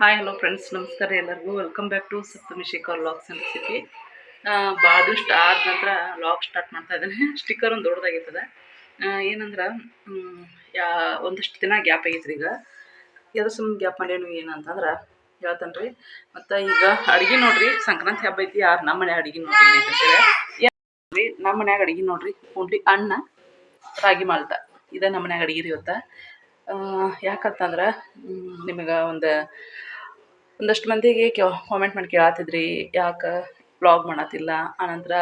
Hi hello friends ನಮಸ್ಕಾರ ಎಲ್ಲರಿಗೂ. Welcome back to Saptami Shekhar logs recipe ಭಾಳ ದಿವಸ ಆದ ನಂತರ ಲಾಗ್ ಸ್ಟಾರ್ಟ್ ಮಾಡ್ತಾ ಇದ್ದೀನಿ. ಸ್ಟಿಕ್ಕರ್ ಒಂದು ದೊಡ್ಡದಾಗಿರ್ತದೆ. ಏನಂದ್ರೆ ಯಾ, ಒಂದಷ್ಟು ದಿನ ಗ್ಯಾಪ್ ಆಗೈತ್ರಿ ಈಗ. ಎದ್ರ ಸುಮ್ಮನೆ ಗ್ಯಾಪ್ ಮಾಡೇನು ಏನಂತಂದ್ರೆ ಹೇಳ್ತಾನೆ ರೀ ಮತ್ತು ಈಗ ಅಡುಗೆ ನೋಡ್ರಿ. ಸಂಕ್ರಾಂತಿ ಹಬ್ಬ ಐತಿ. ಯಾರು ನಮ್ಮ ಮನೆ ಅಡುಗೆ ನೋಡ್ರಿ ನಮ್ಮ ಮನ್ಯಾಗ ಅಡುಗೆ ನೋಡ್ರಿ. ಉಂಡ್ಲಿ ಅನ್ನ. ರಾಗಿ ಮಾಲ್ಟ ಇದು ನಮ್ಮ ಮನ್ಯಾಗ ಅಡುಗೆ ರೀ ಇವತ್ತು ಯಾಕಂತಂದ್ರೆ ನಿಮಗೆ ಒಂದು, ಒಂದಷ್ಟು ಮಂದಿಗೆ ಕಾಮೆಂಟ್ ಮಾಡಿ ಕೇಳತ್ತಿದ್ರಿ ಯಾಕೆ ಬ್ಲಾಗ್ ಮಾಡತ್ತಿಲ್ಲ ಆನಂತರ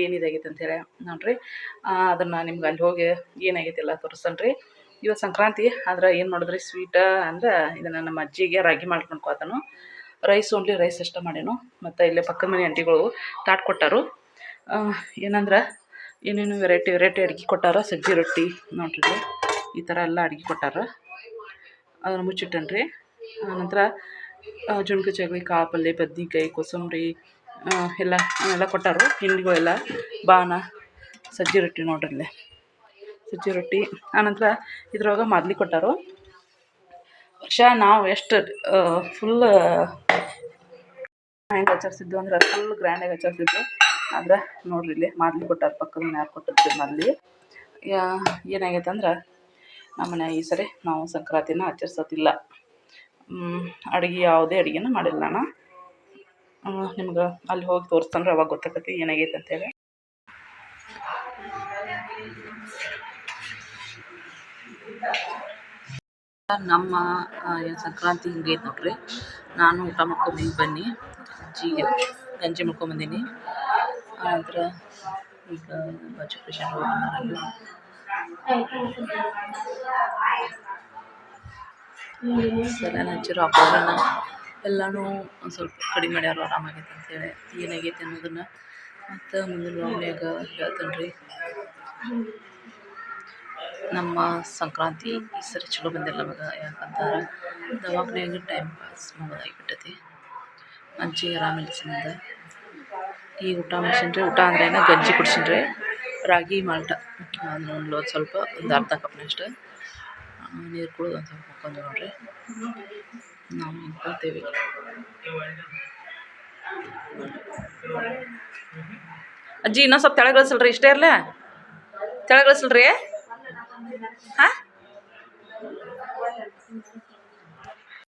ಏನಿದಾಗೈತೆ ಅಂತೇಳಿ ನೋಡ್ರಿ. ಅದನ್ನು ನಿಮ್ಗೆ ಅಲ್ಲಿ ಹೋಗಿ ಏನಾಗೈತಿಲ್ಲ ತೋರಿಸ್ತೇನೆ ಇವತ್ತು ಸಂಕ್ರಾಂತಿ, ಆದ್ರೆ ಏನು ಮಾಡಿದ್ರಿ ಸ್ವೀಟ ಅಂದ್ರೆ ಇದನ್ನು ನಮ್ಮ ಅಜ್ಜಿಗೆ ರಾಗಿ ಮಾಡ್ಕೊಂಡ್ಕೋತಾನು ರೈಸ್ ಓನ್ಲಿ ರೈಸ್ ಅಷ್ಟೇ ಮಾಡೇನು. ಮತ್ತು ಇಲ್ಲೇ ಪಕ್ಕದ ಮನೆ ಆಂಟಿಗಳು ತಾಟ್ ಕೊಟ್ಟರು. ಏನಂದ್ರೆ ಏನೇನು ವೆರೈಟಿ ವೆರೈಟಿ ಅಡುಗೆ ಕೊಟ್ಟಾರ? ಸಜ್ಜಿ ರೊಟ್ಟಿ ನೋಡ್ರಿ. ಈ ಥರ ಎಲ್ಲ ಅಡುಗೆ ಕೊಟ್ಟಾರ. ಅದನ್ನು ಮುಚ್ಚಿಟ್ಟನ್ರಿ. ಆನಂತರ ಜುಣ್ಕ ಚಗಳಿ ಕಾಳು ಪಲ್ಯ ಬದ್ನೆಕಾಯಿ, ಕೊಸಂಬರಿ ಎಲ್ಲ ಎಲ್ಲ ಕೊಟ್ಟಾರು. ಹಿಂಡಿಗಳೆಲ್ಲ ಬಾನ ಸಜ್ಜಿ ರೊಟ್ಟಿ ನೋಡ್ರಿ ಇಲ್ಲೇ ಸಜ್ಜಿ ರೊಟ್ಟಿ. ಆನಂತರ ಇದ್ರೊಳಗೆ ಮಾದ್ಲಿ ಕೊಟ್ಟಾರು. ವರ್ಷ ನಾವು ಎಷ್ಟು ಫುಲ್ ಹೆಂಗೆ ಆಚರಿಸಿದ್ದು ಅಂದ್ರೆ ಫುಲ್ ಗ್ರ್ಯಾಂಡಾಗಿ ಆಚರಿಸಿದ್ದು ಆದ್ರೆ ನೋಡ್ರಿ ಇಲ್ಲಿ ಮಾದಲಿ ಕೊಟ್ಟಾರ, ಪಕ್ಕದ ಮನೆ ಯಾರು ಕೊಟ್ಟಿರ್ತೀವಿ ಮಾದ್ಲಿ ಏನಾಗೈತೆ ಅಂದ್ರೆ ನಮ್ಮನೆ ಈ ಸರಿ ನಾವು ಸಂಕ್ರಾಂತಿನ ಆಚರಿಸೋದಿಲ್ಲ. ಅಡುಗೆ ಯಾವುದೇ ಅಡುಗೆನ ಮಾಡಿಲ್ಲ ನಾನು ನಿಮ್ಗೆ ಅಲ್ಲಿ ಹೋಗಿ ತೋರಿಸ್ತಂದ್ರೆ ಅವಾಗ ಗೊತ್ತಾಗತ್ತೆ ಏನಾಗೈತೆ ಅಂತೇಳಿ. ನಮ್ಮ ಸಂಕ್ರಾಂತಿ ಹಿಂಗೈತೆ ನೋಡ್ರಿ. ನಾನು ಊಟ ಮಾಡ್ಕೊಂಬಂದು ಬನ್ನಿ. ಅಜ್ಜಿಗೆ ಗಂಜಿ ಮಾಡ್ಕೊಂಬಂದೀನಿ ಆನಂತರ ಈಗ ಬಂದಾರಲ್ಲಿ ಸಲನ ಹಚ್ಚಿರೋ ಅಪ್ಪನ ಎಲ್ಲನೂ ಒಂದು ಸ್ವಲ್ಪ ಕಡಿಮೆ ಮಾಡ್ಯಾರ, ಆರಾಮಾಗೈತೆ ಅಂತೇಳಿ ಏನಾಗೈತೆ ಅನ್ನೋದನ್ನು ಮತ್ತು ಮುಂದಿನ ವಾಮ್ಯಾಗ ಹೇಳ್ತೇನೆ ರೀ ನಮ್ಮ ಸಂಕ್ರಾಂತಿ ಈ ಸರಿ ಚಲೋ ಬಂದಿಲ್ಲ ನಮಗೆ ಯಾಕಂತಂದ್ರೆ ದವಾಖಾನೆಯಾಗ ಟೈಮ್ ಪಾಸ್ ಮಾಡೋದಾಗಿಬಿಟ್ಟೈತಿ ಮಂಚಿ ಆರಾಮಿಲ್ಲ ಸಂಬಂಧ ಈಗ ಊಟ ಮಾಡ್ಸಿನ್ರಿ. ಊಟ ಅಂದ್ರೆ ಗಂಜಿ ಕುಡ್ಸಿನ್ರಿ. ರಾಗಿ, ಮಾಲ್ಟ. ಒಂದು ಸ್ವಲ್ಪ, ಒಂದು ಅರ್ಧ ಕಪ್ನಷ್ಟು ನೀರು ಕುಡಿದು ಒಂದು ಸ್ವಲ್ಪ ಹಾಕೊಂಡು ನೋಡ್ರಿ. ನಾವು ನಿಂತ್ಕೊತೀವಿ ಅಜ್ಜಿ, ಇನ್ನೊಂದು ಸ್ವಲ್ಪ ತೆಳಗಳಿಸಲ್ರಿ. ಇಷ್ಟೇ ಇರಲೇ? ತೆಳಗಳಿಸಲ್ರಿ? ಹಾಂ?